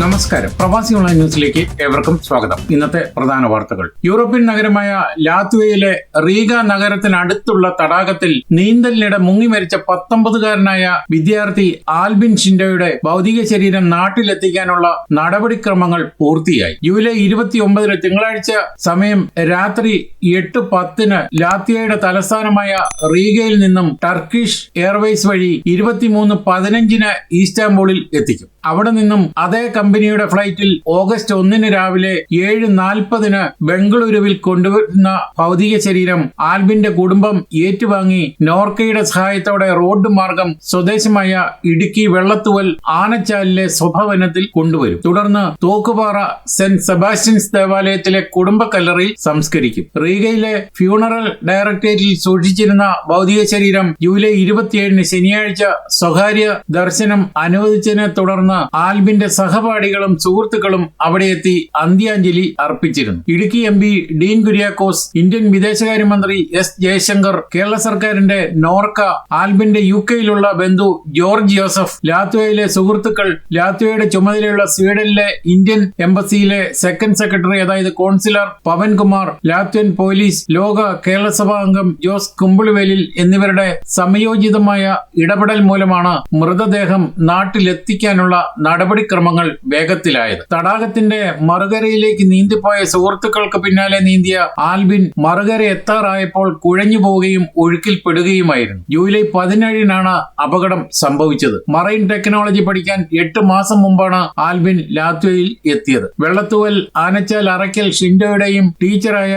നമസ്കാരം. പ്രവാസി ഓൺലൈൻ ന്യൂസിലേക്ക് ഏവർക്കും സ്വാഗതം. ഇന്നത്തെ പ്രധാന വാർത്തകൾ. യൂറോപ്യൻ നഗരമായ ലാത്വയിലെ റീഗ നഗരത്തിനടുത്തുള്ള തടാകത്തിൽ നീന്തലിനിടെ മുങ്ങി മരിച്ച പത്തൊമ്പതുകാരനായ വിദ്യാർത്ഥി ആൽബിൻ ഷിൻഡോയുടെ ഭൗതിക ശരീരം നാട്ടിലെത്തിക്കാനുള്ള നടപടിക്രമങ്ങൾ പൂർത്തിയായി. ജൂലൈ ഇരുപത്തിയൊമ്പതിന് തിങ്കളാഴ്ച സമയം രാത്രി എട്ട് പത്തിന് ലാത്വയുടെ തലസ്ഥാനമായ റീഗയിൽ നിന്നും ടർക്കിഷ് എയർവേസ് വഴി ഇരുപത്തിമൂന്ന് പതിനഞ്ചിന് ഈസ്റ്റാംബൂളിൽ എത്തിക്കും. അവിടെ നിന്നും അതേ കമ്പനിയുടെ ഫ്ലൈറ്റിൽ ഓഗസ്റ്റ് ഒന്നിന് രാവിലെ ഏഴ് നാൽപ്പതിന് ബംഗളൂരുവിൽ കൊണ്ടുവരുന്ന ഭൗതിക ശരീരം ആൽബിന്റെ കുടുംബം ഏറ്റുവാങ്ങി നോർക്കയുടെ സഹായത്തോടെ റോഡ് മാർഗം സ്വദേശമായ ഇടുക്കി വെള്ളത്തുവൽ ആനച്ചാലിലെ സ്വഭവനത്തിൽ കൊണ്ടുവരും. തുടർന്ന് തോക്കുപാറ സെന്റ് സെബാസ്റ്റ്യൻസ് ദേവാലയത്തിലെ കുടുംബ കല്ലറിൽ സംസ്കരിക്കും. റീഗയിലെ ഫ്യൂണറൽ ഡയറക്ടറേറ്റിൽ സൂക്ഷിച്ചിരുന്ന ഭൗതിക ശരീരം ജൂലൈ ഇരുപത്തിയേഴിന് ശനിയാഴ്ച സ്വകാര്യ ദർശനം അനുവദിച്ചതിനെ തുടർന്ന് ആൽബിന്റെ സഹപാഠികളും സുഹൃത്തുക്കളും അവിടെ എത്തി അന്ത്യാഞ്ജലി അർപ്പിച്ചിരുന്നു. Idukki M P Dean Kuriakose Indian വിദേശകാര്യമന്ത്രി എസ് ജയശങ്കർ കേരള സർക്കാരിന്റെ നോർക്ക ആൽബിന്റെ യു കെയിലുള്ള ബന്ധു ജോർജ് ജോസഫ് ലാത്വയിലെ സുഹൃത്തുക്കൾ ലാത്വയുടെ ചുമതലയുള്ള സ്വീഡനിലെ ഇന്ത്യൻ എംബസിയിലെ സെക്കൻഡ് സെക്രട്ടറി അതായത് കോൺസിലർ പവൻകുമാർ ലാത്വൻ പോലീസ് ലോക കേരളസഭാ അംഗം ജോസ് കുമ്പിളുവേലിൽ എന്നിവരുടെ സമയോചിതമായ ഇടപെടൽ മൂലമാണ് മൃതദേഹം നാട്ടിലെത്തിക്കാനുള്ള നടപടിക്രമങ്ങൾ വേഗത്തിലായത്. തടാകത്തിന്റെ മറുകരയിലേക്ക് നീന്തിപ്പോയ സുഹൃത്തുക്കൾക്ക് പിന്നാലെ നീന്തിയ ആൽബിൻ മറുകര എത്താറായപ്പോൾ കുഴഞ്ഞു പോവുകയും ഒഴുക്കിൽപ്പെടുകയുമായിരുന്നു ജൂലൈ പതിനേഴിനാണ് അപകടം സംഭവിച്ചത്. മറൈൻ ടെക്നോളജി പഠിക്കാൻ എട്ട് മാസം മുമ്പാണ് ആൽബിൻ ലാത്വയിൽ എത്തിയത്. വെള്ളത്തുവൽ ആനച്ചാൽ അറയ്ക്കൽ ഷിൻഡോയുടെയും ടീച്ചറായ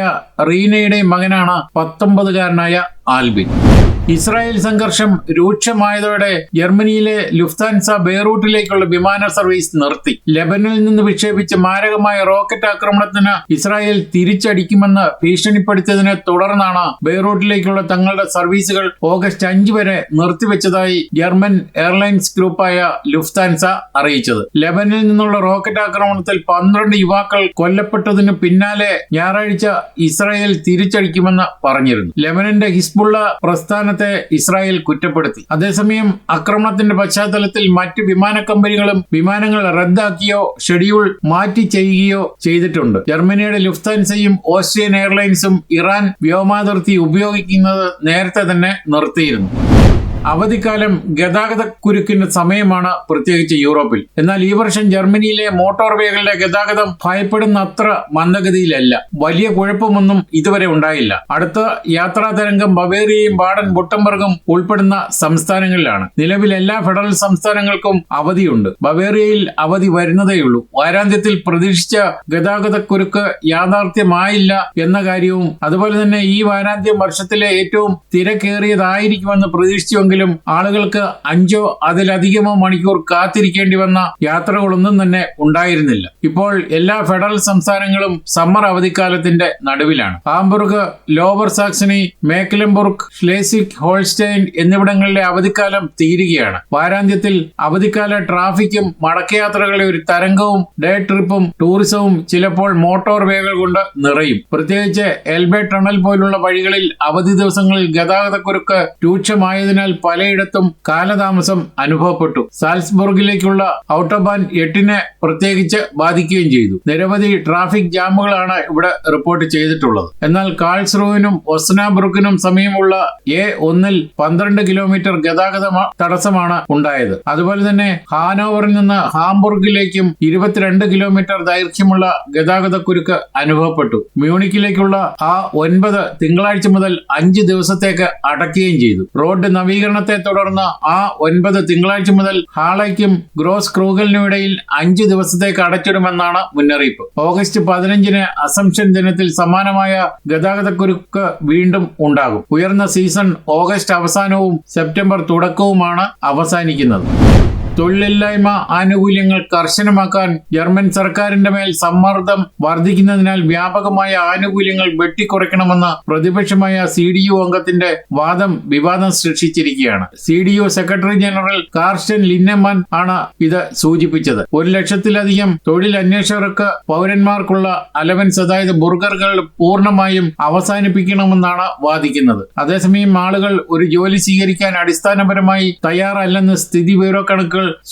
റീനയുടെയും മകനാണ് പത്തൊമ്പതുകാരനായ ആൽബിൻ. ഇസ്രായേൽ സംഘർഷം രൂക്ഷമായതോടെ ജർമ്മനിയിലെ ലുഫ്താൻസ ബെയ്റൂട്ടിലേക്കുള്ള വിമാന സർവീസ് നിർത്തി. ലെബനിൽ നിന്ന് വിക്ഷേപിച്ച മാരകമായ റോക്കറ്റ് ആക്രമണത്തിന് ഇസ്രായേൽ തിരിച്ചടിക്കുമെന്ന് ഭീഷണിപ്പെടുത്തിയതിനെ തുടർന്നാണ് ബെയ്റൂട്ടിലേക്കുള്ള തങ്ങളുടെ സർവീസുകൾ ഓഗസ്റ്റ് അഞ്ച് വരെ നിർത്തിവെച്ചതായി ജർമ്മൻ എയർലൈൻസ് ഗ്രൂപ്പായ ലുഫ്താൻസ അറിയിച്ചത്. ലെബനിൽ നിന്നുള്ള റോക്കറ്റ് ആക്രമണത്തിൽ പന്ത്രണ്ട് യുവാക്കൾ കൊല്ലപ്പെട്ടതിന് പിന്നാലെ ഞായറാഴ്ച ഇസ്രായേൽ തിരിച്ചടിക്കുമെന്ന് പറഞ്ഞിരുന്നു. ലെബനന്റെ ഹിസ്ബുള്ള പ്രസ്ഥാനത്തെ ഇസ്രായേൽ കുറ്റപ്പെടുത്തി. അതേസമയം ആക്രമണത്തിന്റെ പശ്ചാത്തലത്തിൽ മറ്റ് വിമാന കമ്പനികളും വിമാനങ്ങൾ റദ്ദാക്കിയോ ഷെഡ്യൂൾ മാറ്റി ചെയ്യുകയോ ചെയ്തിട്ടുണ്ട്. ജർമ്മനിയുടെ ലുഫ്താൻസയും ഓസ്ട്രിയൻ എയർലൈൻസും ഇറാൻ വ്യോമാതിർത്തി ഉപയോഗിക്കുന്നത് നേരത്തെ തന്നെ നിർത്തിയിരുന്നു. അവധിക്കാലം ഗതാഗത കുരുക്കിന്റെ സമയമാണ് പ്രത്യേകിച്ച് യൂറോപ്പിൽ. എന്നാൽ ഈ വർഷം ജർമ്മനിയിലെ മോട്ടോർ വേകളുടെ ഗതാഗതം ഭയപ്പെടുന്ന അത്ര മന്ദഗതിയിലല്ല. വലിയ കുഴപ്പമൊന്നും ഇതുവരെ ഉണ്ടായില്ല. അടുത്ത യാത്രാ തരംഗം ബവേറിയയും ബാഡൻ ബുട്ടംബർഗും ഉൾപ്പെടുന്ന സംസ്ഥാനങ്ങളിലാണ്. നിലവിൽ എല്ലാ ഫെഡറൽ സംസ്ഥാനങ്ങൾക്കും അവധിയുണ്ട്. ബവേറിയയിൽ അവധി വരുന്നതേയുള്ളൂ വാരാന്ത്യത്തിൽ പ്രതീക്ഷിച്ച ഗതാഗത കുരുക്ക് യാഥാർത്ഥ്യമായില്ല എന്ന കാര്യവും അതുപോലെ തന്നെ ഈ വാരാന്ത്യം വർഷത്തിലെ ഏറ്റവും തിരക്കേറിയതായിരിക്കുമെന്ന് പ്രതീക്ഷിച്ചുവെങ്കിലും ആളുകൾക്ക് അഞ്ചോ അതിലധികമോ മണിക്കൂർ കാത്തിരിക്കേണ്ടി വന്ന യാത്രകളൊന്നും തന്നെ ഉണ്ടായിരുന്നില്ല. ഇപ്പോൾ എല്ലാ ഫെഡറൽ സംസ്ഥാനങ്ങളും സമ്മർ അവധിക്കാലത്തിന്റെ നടുവിലാണ്. Hamburg Lower Saxony Mecklenburg Schleswig Holstein എന്നിവിടങ്ങളിലെ അവധിക്കാലം തീരുകയാണ്. വാരാന്ത്യത്തിൽ അവധിക്കാല ട്രാഫിക്കും മടക്കയാത്രകളെ ഒരു തരംഗവും ഡേ ട്രിപ്പും ടൂറിസവും ചിലപ്പോൾ മോട്ടോർ വേകൾ കൊണ്ട് നിറയും. പ്രത്യേകിച്ച് എൽബെ ടണൽ പോലുള്ള വഴികളിൽ അവധി ദിവസങ്ങളിൽ ഗതാഗതക്കുരുക്ക് രൂക്ഷമായതിനാൽ പലയിടത്തും കാലതാമസം അനുഭവപ്പെട്ടു. സാൽസ്ബർഗിലേക്കുള്ള ഔട്ടോബാൻ എട്ടിനെ പ്രത്യേകിച്ച് ബാധിക്കുകയും ചെയ്തു. നിരവധി ട്രാഫിക് ജാമുകളാണ് ഇവിടെ റിപ്പോർട്ട് ചെയ്തിട്ടുള്ളത്. എന്നാൽ കാൾസ്റൂവിനും ഒസ്നാബ്രുക്കിനും സമീപമുള്ള എ ഒന്നിൽ പന്ത്രണ്ട് കിലോമീറ്റർ ഗതാഗത തടസ്സമാണ് ഉണ്ടായത്. അതുപോലെ തന്നെ ഹാനോവറിൽ നിന്ന് ഹാംബുർഗിലേക്കും ഇരുപത്തിരണ്ട് കിലോമീറ്റർ ദൈർഘ്യമുള്ള ഗതാഗത കുരുക്ക് അനുഭവപ്പെട്ടു. മ്യൂണിക്കിലേക്കുള്ള ആ ഒൻപത് തിങ്കളാഴ്ച മുതൽ അഞ്ച് ദിവസത്തേക്ക് അടക്കുകയും ചെയ്തു. റോഡ് നവീകരണത്തെ തുടർന്ന് ആ ഒൻപത് തിങ്കളാഴ്ച മുതൽ ഹാളയ്ക്കും ഗ്രോസ് ക്രൂഗലിനും ഇടയിൽ അഞ്ച് ദിവസത്തേക്ക് അടച്ചിടുമെന്നാണ് മുന്നറിയിപ്പ്. ഓഗസ്റ്റ് പതിനഞ്ചിന് അസംഷൻ ദിനത്തിൽ സമാനമായ ഗതാഗതക്കുരുക്ക് വീണ്ടും ഉണ്ടാകും. ഉയർന്ന സീസൺ ഓഗസ്റ്റ് അവസാനവും സെപ്റ്റംബർ തുടക്കവുമാണ് അവസാനിക്കുന്നത്. തൊഴിലില്ലായ്മ ആനുകൂല്യങ്ങൾ കർശനമാക്കാൻ ജർമ്മൻ സർക്കാരിന്റെ മേൽ സമ്മർദ്ദം വർദ്ധിക്കുന്നതിനാൽ വ്യാപകമായ ആനുകൂല്യങ്ങൾ വെട്ടിക്കുറയ്ക്കണമെന്ന പ്രതിപക്ഷമായ സി ഡി യു അംഗത്തിന്റെ വാദം വിവാദം സൃഷ്ടിച്ചിരിക്കുകയാണ്. C D U secretary general Carsten Linnemann ആണ് ഇത് സൂചിപ്പിച്ചത്. ഒരു ലക്ഷത്തിലധികം തൊഴിൽ അന്വേഷകർക്ക് പൗരന്മാർക്കുള്ള അലവൻസ് അതായത് ബുർഗറുകൾ പൂർണമായും അവസാനിപ്പിക്കണമെന്നാണ് വാദിക്കുന്നത്. അതേസമയം ആളുകൾ ഒരു ജോലി സ്വീകരിക്കാൻ അടിസ്ഥാനപരമായി തയ്യാറല്ലെന്ന് സ്ഥിതി വിവര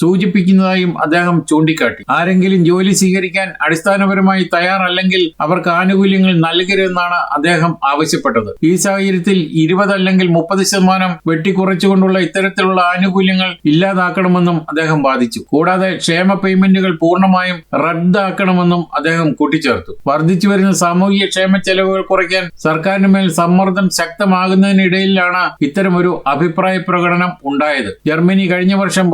സൂചിപ്പിക്കുന്നതായും അദ്ദേഹം ചൂണ്ടിക്കാട്ടി. ആരെങ്കിലും ജോലി സ്വീകരിക്കാൻ അടിസ്ഥാനപരമായി തയ്യാറല്ലെങ്കിൽ അവർക്ക് ആനുകൂല്യങ്ങൾ നൽകരുതെന്നാണ് അദ്ദേഹം ആവശ്യപ്പെട്ടത്. ഈ സാഹചര്യത്തിൽ ഇരുപത് അല്ലെങ്കിൽ മുപ്പത് ശതമാനം വെട്ടിക്കുറച്ചുകൊണ്ടുള്ള ഇത്തരത്തിലുള്ള ആനുകൂല്യങ്ങൾ ഇല്ലാതാക്കണമെന്നും അദ്ദേഹം വാദിച്ചു. കൂടാതെ ക്ഷേമ പേയ്മെന്റുകൾ പൂർണമായും റദ്ദാക്കണമെന്നും അദ്ദേഹം കൂട്ടിച്ചേർത്തു. വർദ്ധിച്ചു വരുന്ന സാമൂഹിക ക്ഷേമ ചെലവുകൾ കുറയ്ക്കാൻ സർക്കാരിന് മേൽ സമ്മർദ്ദം ശക്തമാകുന്നതിനിടയിലാണ് ഇത്തരമൊരു അഭിപ്രായ പ്രകടനം ഉണ്ടായത്. ജർമ്മനി കഴിഞ്ഞ വർഷം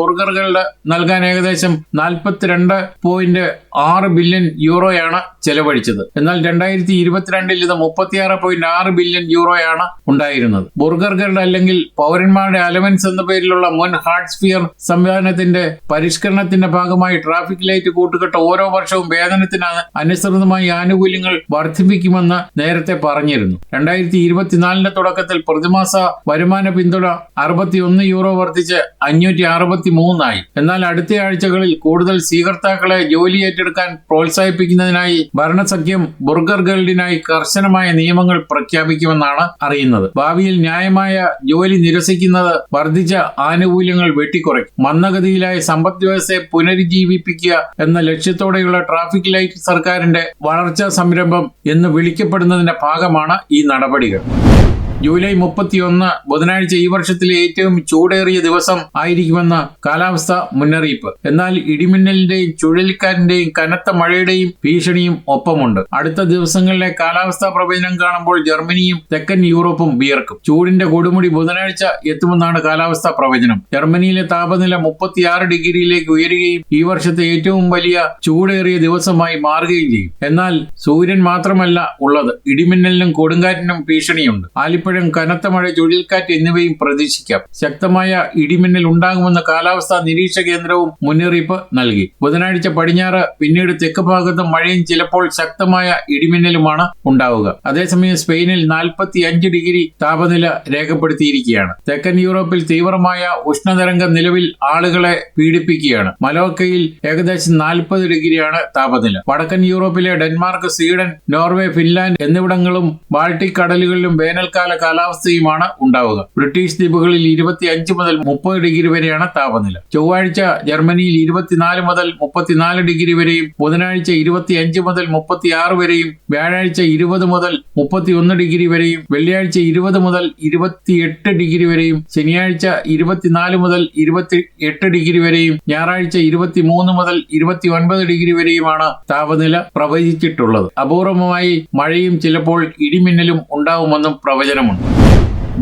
ബുർഗറുകളുടെ നൽകാൻ ഏകദേശം നാൽപ്പത്തിരണ്ട് പോയിന്റ് ആറ് ബില്യൺ യൂറോയാണ് ചെലവഴിച്ചത്. എന്നാൽ രണ്ടായിരത്തി ഇരുപത്തിരണ്ടിൽ ഇത് മുപ്പത്തിയാറ് പോയിന്റ് ആറ് ബില്യൺ യൂറോയാണ് ഉണ്ടായിരുന്നത്. ബുർഗർഗറുടെ അല്ലെങ്കിൽ പൗരന്മാരുടെ അലവൻസ് എന്ന പേരിലുള്ള മുൻ ഹാർട്ട്സ്ഫിയർ സംവിധാനത്തിന്റെ പരിഷ്കരണത്തിന്റെ ഭാഗമായി ട്രാഫിക് ലൈറ്റ് കൂട്ടുകെട്ട് ഓരോ വർഷവും വേതനത്തിന് അനുസൃതമായി ആനുകൂല്യങ്ങൾ വർദ്ധിപ്പിക്കുമെന്ന് നേരത്തെ പറഞ്ഞിരുന്നു. രണ്ടായിരത്തി ഇരുപത്തിനാലിന്റെ തുടക്കത്തിൽ പ്രതിമാസ വരുമാന പിന്തുണ അറുപത്തിയൊന്ന് യൂറോ വർദ്ധിച്ച് അഞ്ഞൂറ്റി അറുപത്തി മൂന്നായി എന്നാൽ അടുത്ത ആഴ്ചകളിൽ കൂടുതൽ സ്വീകർത്താക്കളെ ജോലി ഏറ്റെടുക്കാൻ പ്രോത്സാഹിപ്പിക്കുന്നതിനായി ഭരണസഖ്യം ബുർഗർ ഗൾഡിനായി കർശനമായ നിയമങ്ങൾ പ്രഖ്യാപിക്കുമെന്നാണ് അറിയുന്നത്. ഭാവിയിൽ ന്യായമായ ജോലി നിരസിക്കുന്നത് വർദ്ധിച്ച ആനുകൂല്യങ്ങൾ വെട്ടിക്കുറയ്ക്കും. മന്ദഗതിയിലായ സമ്പദ് വ്യവസ്ഥയെ പുനരുജ്ജീവിപ്പിക്കുക എന്ന ലക്ഷ്യത്തോടെയുള്ള ട്രാഫിക് ലൈറ്റ് സർക്കാരിന്റെ വളർച്ചാ സംരംഭം എന്ന് വിളിക്കപ്പെടുന്നതിന്റെ ഭാഗമാണ് ഈ നടപടികൾ. ജൂലൈ മുപ്പത്തിയൊന്ന് ബുധനാഴ്ച ഈ വർഷത്തിലെ ഏറ്റവും ചൂടേറിയ ദിവസം ആയിരിക്കുമെന്ന് കാലാവസ്ഥ മുന്നറിയിപ്പ്. എന്നാൽ ഇടിമിന്നലിന്റെയും ചുഴലിക്കാറ്റിന്റെയും കനത്ത മഴയുടെയും ഭീഷണിയും ഒപ്പമുണ്ട്. അടുത്ത ദിവസങ്ങളിലെ കാലാവസ്ഥാ പ്രവചനം കാണുമ്പോൾ ജർമ്മനിയും തെക്കൻ യൂറോപ്പും വിയർക്കും. ചൂടിന്റെ കൊടുമുടി ബുധനാഴ്ച എത്തുമെന്നാണ് കാലാവസ്ഥാ പ്രവചനം. ജർമ്മനിയിലെ താപനില മുപ്പത്തിയാറ് ഡിഗ്രിയിലേക്ക് ഉയരുകയും ഈ വർഷത്തെ ഏറ്റവും വലിയ ചൂടേറിയ ദിവസമായി മാറുകയും ചെയ്യും. എന്നാൽ സൂര്യൻ മാത്രമല്ല ഉള്ളത്. ഇടിമിന്നലിനും കൊടുങ്കാറ്റിനും ഭീഷണിയുണ്ട്. ആലിപ്പഴം കനത്ത മഴ ചുഴലിക്കാറ്റ് എന്നിവയും പ്രതീക്ഷിക്കാം. ശക്തമായ ഇടിമിന്നൽ ഉണ്ടാകുമെന്ന് കാലാവസ്ഥാ നിരീക്ഷണ കേന്ദ്രവും മുന്നറിയിപ്പ് നൽകി. ബുധനാഴ്ച പടിഞ്ഞാറ് പിന്നീട് തെക്ക് ഭാഗത്ത് മഴയും ചിലപ്പോൾ ശക്തമായ ഇടിമിന്നലുമാണ് ഉണ്ടാവുക. അതേസമയം സ്പെയിനിൽ നാൽപ്പത്തി അഞ്ച് ഡിഗ്രി താപനില രേഖപ്പെടുത്തിയിരിക്കുകയാണ്. തെക്കൻ യൂറോപ്പിൽ തീവ്രമായ ഉഷ്ണതരംഗം നിലവിൽ ആളുകളെ പീഡിപ്പിക്കുകയാണ്. മലോക്കയിൽ ഏകദേശം നാൽപ്പത് ഡിഗ്രിയാണ് താപനില. വടക്കൻ യൂറോപ്പിലെ ഡെൻമാർക്ക് സ്വീഡൻ നോർവേ ഫിൻലാൻഡ് എന്നിവിടങ്ങളും ബാൾട്ടിക് കടലുകളിലും വേനൽക്കാല കാലാവസ്ഥയുമാണ് ഉണ്ടാവുക. ബ്രിട്ടീഷ് ദ്വീപുകളിൽ ഇരുപത്തി അഞ്ച് മുതൽ മുപ്പത് ഡിഗ്രി വരെയാണ് താപനില. ചൊവ്വാഴ്ച ജർമ്മനിയിൽ ഇരുപത്തിനാല് മുതൽ മുപ്പത്തിനാല് ഡിഗ്രി വരെയും ബുധനാഴ്ച ഇരുപത്തി അഞ്ച് മുതൽ മുപ്പത്തിയാറ് വരെയും വ്യാഴാഴ്ച ഇരുപത് മുതൽ മുപ്പത്തിയൊന്ന് ഡിഗ്രി വരെയും വെള്ളിയാഴ്ച ഇരുപത് മുതൽ ഇരുപത്തിയെട്ട് ഡിഗ്രി വരെയും ശനിയാഴ്ച ഇരുപത്തിനാല് മുതൽ ഇരുപത്തി എട്ട് ഡിഗ്രി വരെയും ഞായറാഴ്ച ഇരുപത്തിമൂന്ന് മുതൽ ഇരുപത്തി ഒൻപത് ഡിഗ്രി വരെയുമാണ് താപനില പ്രവചിച്ചിട്ടുള്ളത്. അപൂർവമായി മഴയും ചിലപ്പോൾ ഇടിമിന്നലും ഉണ്ടാവുമെന്നും പ്രവചനമുണ്ട്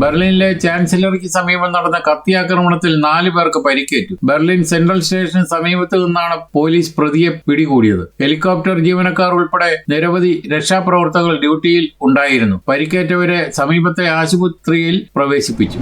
ബെർലിനിലെ ചാൻസലറിക്ക് സമീപം നടന്ന കത്തിയാക്രമണത്തിൽ നാല് പേർക്ക് പരിക്കേറ്റു. ബെർലിൻ സെൻട്രൽ സ്റ്റേഷന് സമീപത്ത് നിന്നാണ് പോലീസ് പ്രതിയെ പിടികൂടിയത്. ഹെലികോപ്റ്റർ ജീവനക്കാർ ഉൾപ്പെടെ നിരവധി രക്ഷാപ്രവർത്തകർ ഡ്യൂട്ടിയിൽ ഉണ്ടായിരുന്നു. പരിക്കേറ്റവരെ സമീപത്തെ ആശുപത്രിയിൽ പ്രവേശിപ്പിച്ചു.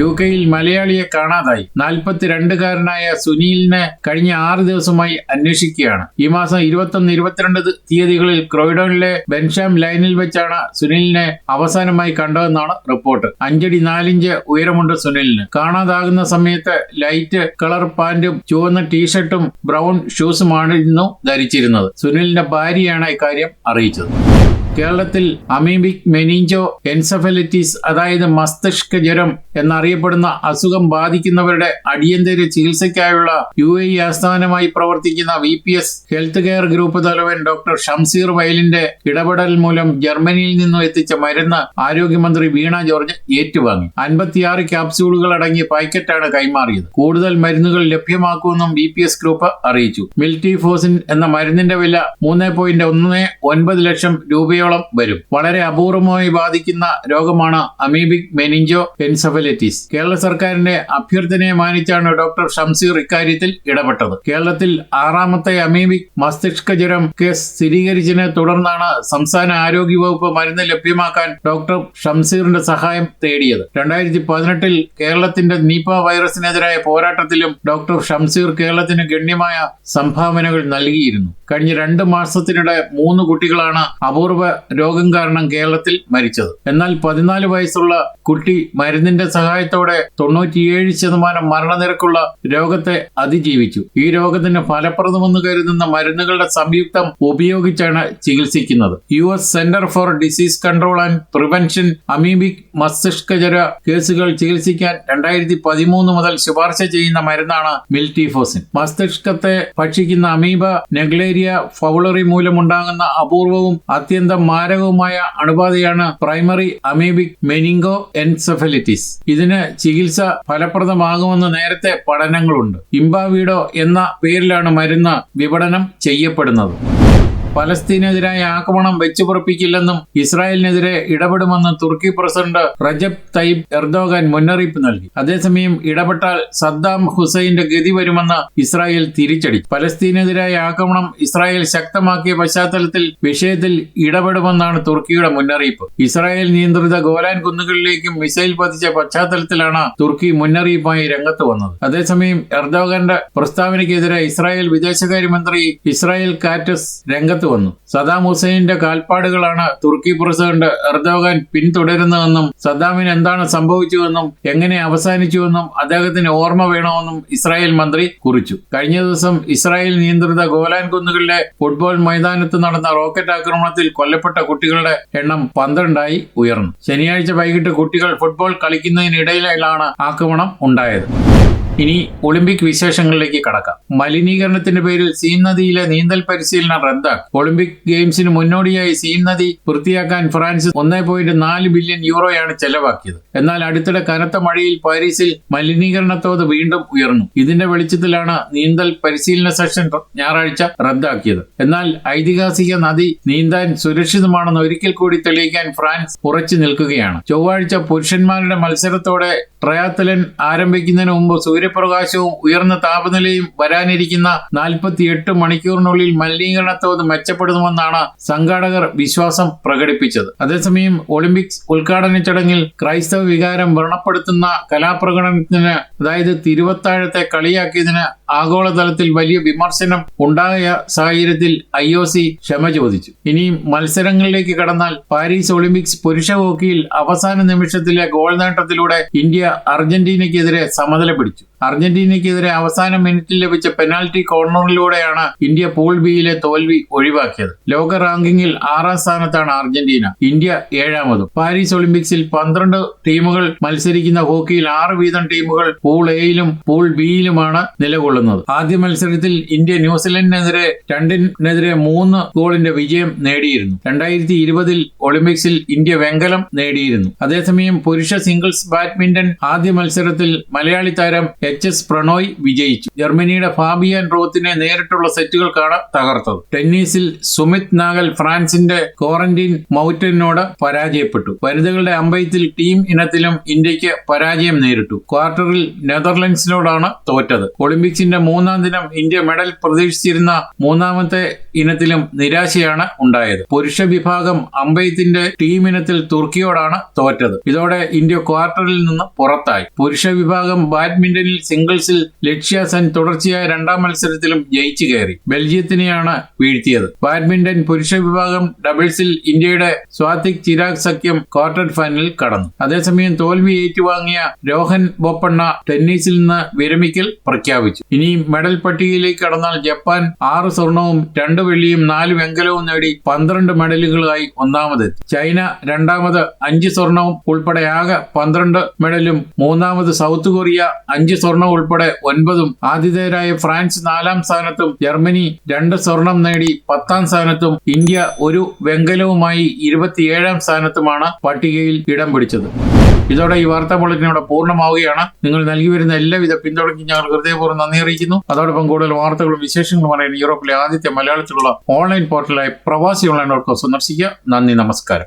യു കെയിൽ മലയാളിയെ കാണാതായി. നാൽപ്പത്തിരണ്ടുകാരനായ സുനീലിനെ കഴിഞ്ഞ ആറ് ദിവസമായി അന്വേഷിക്കുകയാണ്. ഈ മാസം ഇരുപത്തൊന്ന് ഇരുപത്തിരണ്ട് തീയതികളിൽ ക്രോയിഡോണിലെ ബെൻഷാം ലൈനിൽ വെച്ചാണ് സുനിലിനെ അവസാനമായി കണ്ടതെന്നാണ് റിപ്പോർട്ട്. അഞ്ചടി നാലിഞ്ച് ഉയരമുണ്ട് സുനിലിന്. കാണാതാകുന്ന സമയത്ത് ലൈറ്റ് കളർ പാന്റും ചുവന്ന ടീഷർട്ടും ബ്രൗൺ ഷൂസുമാണ് ധരിച്ചിരുന്നത്. സുനിലിന്റെ ഭാര്യയാണ് ഇക്കാര്യം അറിയിച്ചത്. കേരളത്തിൽ അമീബിക് മെനിഞ്ചോ എൻസഫലിറ്റീസ് അതായത് മസ്തിഷ്ക ജ്വരം എന്നറിയപ്പെടുന്ന അസുഖം ബാധിക്കുന്നവരുടെ അടിയന്തര ചികിത്സയ്ക്കായുള്ള യു എ ആസ്ഥാനമായി പ്രവർത്തിക്കുന്ന V P S health care group തലവൻ ഡോക്ടർ ഷംസീർ വയലിന്റെ ഇടപെടൽ മൂലം ജർമ്മനിയിൽ നിന്നും എത്തിച്ച മരുന്ന് ആരോഗ്യമന്ത്രി വീണ ജോർജ് ഏറ്റുവാങ്ങി. അൻപത്തിയാറ് ക്യാപ്സ്യൂളുകൾ അടങ്ങിയ പാക്കറ്റാണ് കൈമാറിയത്. കൂടുതൽ മരുന്നുകൾ ലഭ്യമാക്കുമെന്നും ബി പി എസ് ഗ്രൂപ്പ് അറിയിച്ചു. മിൽറ്റിഫോസിൻ എന്ന മരുന്നിന്റെ വില മൂന്ന് ലക്ഷം രൂപയോളം വരും. വളരെ അപൂർവമായി ബാധിക്കുന്ന രോഗമാണ് അമീബിക് മെനിഞ്ചോ എൻസഫലൈറ്റിസ് കേരള സർക്കാരിന്റെ അഭ്യർത്ഥനയെ മാനിച്ചാണ് ഡോക്ടർ ഷംസീർ ഇക്കാര്യത്തിൽ ഇടപെട്ടത്. കേരളത്തിൽ ആറാമത്തെ അമീബിക് മസ്തിഷ്ക ജ്വരം കേസ് സ്ഥിരീകരിച്ചതിനെ തുടർന്നാണ് സംസ്ഥാന ആരോഗ്യ വകുപ്പ് മരുന്ന് ലഭ്യമാക്കാൻ ഡോക്ടർ ഷംസീറിന്റെ സഹായം തേടിയത്. രണ്ടായിരത്തി പതിനെട്ടിൽ കേരളത്തിന്റെ നിപ വൈറസിനെതിരായ പോരാട്ടത്തിലും ഡോക്ടർ ഷംസീർ കേരളത്തിന് ഗണ്യമായ സംഭാവനകൾ നൽകിയിരുന്നു. കഴിഞ്ഞ രണ്ട് മാസത്തിനിടെ മൂന്ന് കുട്ടികളാണ് അപൂർവ രോഗം കാരണം കേരളത്തിൽ മരിച്ചത്. എന്നാൽ പതിനാല് വയസ്സുള്ള കുട്ടി മരുന്നിന്റെ സഹായത്തോടെ തൊണ്ണൂറ്റിയേഴ് ശതമാനം മരണനിരക്കുള്ള രോഗത്തെ അതിജീവിച്ചു. ഈ രോഗത്തിന് ഫലപ്രദമെന്ന് കരുതുന്ന മരുന്നുകളുടെ സംയുക്തം ഉപയോഗിച്ചാണ് ചികിത്സിക്കുന്നത്. U S center for disease control and prevention amoebic മസ്തിഷ്കജ്വര കേസുകൾ ചികിത്സിക്കാൻ രണ്ടായിരത്തി പതിമൂന്ന് മുതൽ ശുപാർശ ചെയ്യുന്ന മരുന്നാണ് മിൽറ്റിഫോസിൻ. മസ്തിഷ്കത്തെ ഭക്ഷിക്കുന്ന അമീബ നെഗ്ലേരിയ ഫൗളറി മൂലമുണ്ടാകുന്ന അപൂർവവും അത്യന്തം മാരകവുമായ അണുബാധയാണ് പ്രൈമറി അമീബിക് മെനിങ്കോ എൻസെഫലിറ്റിസ്. ഇതിന് ചികിത്സ ഫലപ്രദമാകുമെന്ന് നേരത്തെ പഠനങ്ങളുണ്ട്. ഇംബാവീഡോ എന്ന പേരിലാണ് മരുന്ന് വിപണനം ചെയ്യപ്പെടുന്നത്. പലസ്തീനെതിരായ ആക്രമണം വെച്ചുപുറപ്പിക്കില്ലെന്നും ഇസ്രായേലിനെതിരെ ഇടപെടുമെന്ന് തുർക്കി പ്രസിഡന്റ് റജബ് തയ്യബ് എർദോഗാൻ മുന്നറിയിപ്പ് നൽകി. അതേസമയം ഇടപെട്ടാൽ സദ്ദാം ഹുസൈന്റെ ഗതി വരുമെന്ന് ഇസ്രായേൽ തിരിച്ചടി. പലസ്തീനെതിരായ ആക്രമണം ഇസ്രായേൽ ശക്തമാക്കിയ പശ്ചാത്തലത്തിൽ വിഷയത്തിൽ ഇടപെടുമെന്നാണ് തുർക്കിയുടെ മുന്നറിയിപ്പ്. ഇസ്രായേൽ നിയന്ത്രിത ഗോലാൻ കുന്നുകളിലേക്കും മിസൈൽ പതിച്ച പശ്ചാത്തലത്തിലാണ് തുർക്കി മുന്നറിയിപ്പുമായി രംഗത്ത് വന്നത്. അതേസമയം എർദോഗന്റെ പ്രസ്താവനയ്ക്കെതിരെ ഇസ്രായേൽ വിദേശകാര്യമന്ത്രി ഇസ്രായേൽ കാറ്റസ് രംഗത്ത് വന്നു. സദാം ഹുസൈന്റെ കാൽപ്പാടുകളാണ് തുർക്കി പ്രസിഡന്റ് എർദോഗാൻ പിന്തുടരുന്നതെന്നും സദ്ദാമിന് എന്താണ് സംഭവിച്ചുവെന്നും എങ്ങനെ അവസാനിച്ചുവെന്നും അദ്ദേഹത്തിന് ഓർമ്മ വേണമെന്നും ഇസ്രായേൽ മന്ത്രി കുറിച്ചു. കഴിഞ്ഞ ദിവസം ഇസ്രായേൽ നിയന്ത്രിത ഗോലാൻ കുന്നുകളിലെ ഫുട്ബോൾ മൈതാനത്ത് നടന്ന റോക്കറ്റ് ആക്രമണത്തിൽ കൊല്ലപ്പെട്ട കുട്ടികളുടെ എണ്ണം പന്ത്രണ്ടായി ഉയർന്നു. ശനിയാഴ്ച വൈകിട്ട് കുട്ടികൾ ഫുട്ബോൾ കളിക്കുന്നതിനിടയിലാണ് ആക്രമണം ഉണ്ടായത്. ഇനി ഒളിമ്പിക് വിശേഷങ്ങളിലേക്ക് കടക്കാം. മലിനീകരണത്തിന്റെ പേരിൽ സീൻ നദിയിലെ നീന്തൽ പരിശീലനം റദ്ദാക്കി. ഒളിമ്പിക് ഗെയിംസിന് മുന്നോടിയായി സീൻ നദി വൃത്തിയാക്കാൻ ഫ്രാൻസ് ഒന്നേ പോയിന്റ് നാല് ബില്യൺ യൂറോയാണ് ചെലവാക്കിയത്. എന്നാൽ അടുത്തിടെ കനത്ത മഴയിൽ പാരീസിൽ മലിനീകരണ തോത് വീണ്ടും ഉയർന്നു. ഇതിന്റെ വെളിച്ചത്തിലാണ് നീന്തൽ പരിശീലന സെഷൻ ഞായറാഴ്ച റദ്ദാക്കിയത്. എന്നാൽ ഐതിഹാസിക നദി നീന്താൻ സുരക്ഷിതമാണെന്ന് ഒരിക്കൽ കൂടി തെളിയിക്കാൻ ഫ്രാൻസ് ഉറച്ചു നിൽക്കുകയാണ്. ചൊവ്വാഴ്ച പുരുഷന്മാരുടെ മത്സരത്തോടെ ട്രയാത്തലൻ ആരംഭിക്കുന്നതിന് മുമ്പ് സൂര്യപ്രകാശവും ഉയർന്ന താപനിലയും വരാനിരിക്കുന്ന നാൽപ്പത്തിയെട്ട് മണിക്കൂറിനുള്ളിൽ മലിനീകരണ തോത് മെച്ചപ്പെടുത്തുമെന്നാണ് സംഘാടകർ വിശ്വാസം പ്രകടിപ്പിച്ചത്. അതേസമയം ഒളിമ്പിക്സ് ഉദ്ഘാടന ചടങ്ങിൽ ക്രൈസ്തവ വികാരം വ്രണപ്പെടുത്തുന്ന കലാപ്രകടനത്തിന് അതായത് തിരുവത്താഴത്തെ കളിയാക്കിയതിന് ആഗോളതലത്തിൽ വലിയ വിമർശനം ഉണ്ടായ സാഹചര്യത്തിൽ ഐ ഒ സി ക്ഷമ ചോദിച്ചു. ഇനിയും മത്സരങ്ങളിലേക്ക് കടന്നാൽ പാരീസ് ഒളിമ്പിക്സ് പുരുഷ ഹോക്കിയിൽ അവസാന നിമിഷത്തിലെ ഗോൾ നേട്ടത്തിലൂടെ ഇന്ത്യ അർജന്റീനയ്ക്കെതിരെ സമനില പിടിച്ചു. അർജന്റീനയ്ക്കെതിരെ അവസാന മിനിറ്റിൽ ലഭിച്ച പെനാൽറ്റി കോർണറിലൂടെയാണ് ഇന്ത്യ പൂൾ ബിയിലെ തോൽവി ഒഴിവാക്കിയത്. ലോക റാങ്കിങ്ങിൽ ആറാം സ്ഥാനത്താണ് അർജന്റീന. ഇന്ത്യ ഏഴാമതും. പാരീസ് ഒളിമ്പിക്സിൽ പന്ത്രണ്ട് ടീമുകൾ മത്സരിക്കുന്ന ഹോക്കിയിൽ ആറ് വീതം ടീമുകൾ പൂൾ എയിലും പൂൾ ബിയിലുമാണ് നിലകൊള്ളുന്നത്. ആദ്യ മത്സരത്തിൽ ഇന്ത്യ ന്യൂസിലൻഡിനെതിരെ രണ്ടിനെതിരെ മൂന്ന് ഗോളിന്റെ വിജയം നേടിയിരുന്നു. രണ്ടായിരത്തി ഇരുപതിൽ ഒളിമ്പിക്സിൽ ഇന്ത്യ വെങ്കലം നേടിയിരുന്നു. അതേസമയം പുരുഷ സിംഗിൾസ് ബാഡ്മിന്റൺ ആദ്യ മത്സരത്തിൽ മലയാളി താരം എച്ച് എസ് പ്രണോയ് വിജയിച്ചു. ജർമ്മനിയുടെ ഫാബിയൻ റോത്തിനെ നേരിട്ടുള്ള സെറ്റുകൾക്കാണ് തകർത്തത്. ടെന്നീസിൽ സുമിത് നാഗൽ ഫ്രാൻസിന്റെ ക്വാറന്റീൻ മൗറ്റനോട് പരാജയപ്പെട്ടു. വനിതകളുടെ അമ്പയത്തിൽ ടീം ഇനത്തിലും ഇന്ത്യയ്ക്ക് പരാജയം നേരിട്ടു. ക്വാർട്ടറിൽ നെതർലൻഡ്സിനോടാണ് തോറ്റത്. ഒളിമ്പിക്സിന്റെ മൂന്നാം ദിനം ഇന്ത്യ മെഡൽ പ്രതീക്ഷിച്ചിരുന്ന മൂന്നാമത്തെ ഇനത്തിലും നിരാശയാണ് ഉണ്ടായത്. പുരുഷ വിഭാഗം അമ്പയത്തിന്റെ ടീം ഇനത്തിൽ തുർക്കിയോടാണ് തോറ്റത്. ഇതോടെ ഇന്ത്യ ക്വാർട്ടറിൽ നിന്ന് പുറത്തായി. പുരുഷ വിഭാഗം ബാഡ്മിന്റണിൽ സിംഗിൾസിൽ ലക്ഷ്യ സെൻ തുടർച്ചയായ രണ്ടാം മത്സരത്തിലും ജയിച്ചു കയറി. ബെൽജിയത്തിനെയാണ് വീഴ്ത്തിയത്. ബാഡ്മിന്റൺ പുരുഷ വിഭാഗം ഡബിൾസിൽ ഇന്ത്യയുടെ സ്വാതിക് ചിരാഗ് സഖ്യം ക്വാർട്ടർ ഫൈനലിൽ കടന്നു. അതേസമയം തോൽവി ഏറ്റുവാങ്ങിയ രോഹൻ ബൊപ്പണ്ണ ടെന്നീസിൽ നിന്ന് വിരമിക്കൽ പ്രഖ്യാപിച്ചു. ഇനി മെഡൽ പട്ടികയിലേക്ക് കടന്നാൽ ജപ്പാൻ ആറ് സ്വർണവും രണ്ട് വെള്ളിയും നാല് വെങ്കലവും നേടി പന്ത്രണ്ട് മെഡലുകളായി ഒന്നാമതെത്തി. ചൈന രണ്ടാമത് അഞ്ച് സ്വർണവും ഉൾപ്പെടെ ആകെ പന്ത്രണ്ട് മെഡലും മൂന്നാമത് സൗത്ത് കൊറിയ അഞ്ച് സ്വർണം ഉൾപ്പെടെ ഒൻപതും. ആതിഥേയരായ ഫ്രാൻസ് നാലാം സ്ഥാനത്തും ജർമ്മനി രണ്ട് സ്വർണം നേടി പത്താം സ്ഥാനത്തും ഇന്ത്യ ഒരു വെങ്കലവുമായി ഇരുപത്തിയേഴാം സ്ഥാനത്തുമാണ് പട്ടികയിൽ ഇടം പിടിച്ചത്. ഇതോടെ ഈ വാർത്താ ബുള്ളറ്റിൻ പൂർണമാവുകയാണ്. നിങ്ങൾ നൽകി വരുന്ന എല്ലാവിധ പിന്തുണയ്ക്കും ഞങ്ങൾ ഹൃദയപൂർവം നന്ദി അറിയിക്കുന്നു. അതോടൊപ്പം കൂടുതൽ വാർത്തകളും വിശേഷങ്ങളും അറിയാൻ യൂറോപ്പിലെ ആദ്യത്തെ മലയാളത്തിലുള്ള ഓൺലൈൻ പോർട്ടലായ പ്രവാസി ഓൺലൈൻ ഡോട്ട് കോം സന്ദർശിക്കുക. നന്ദി നമസ്കാരം.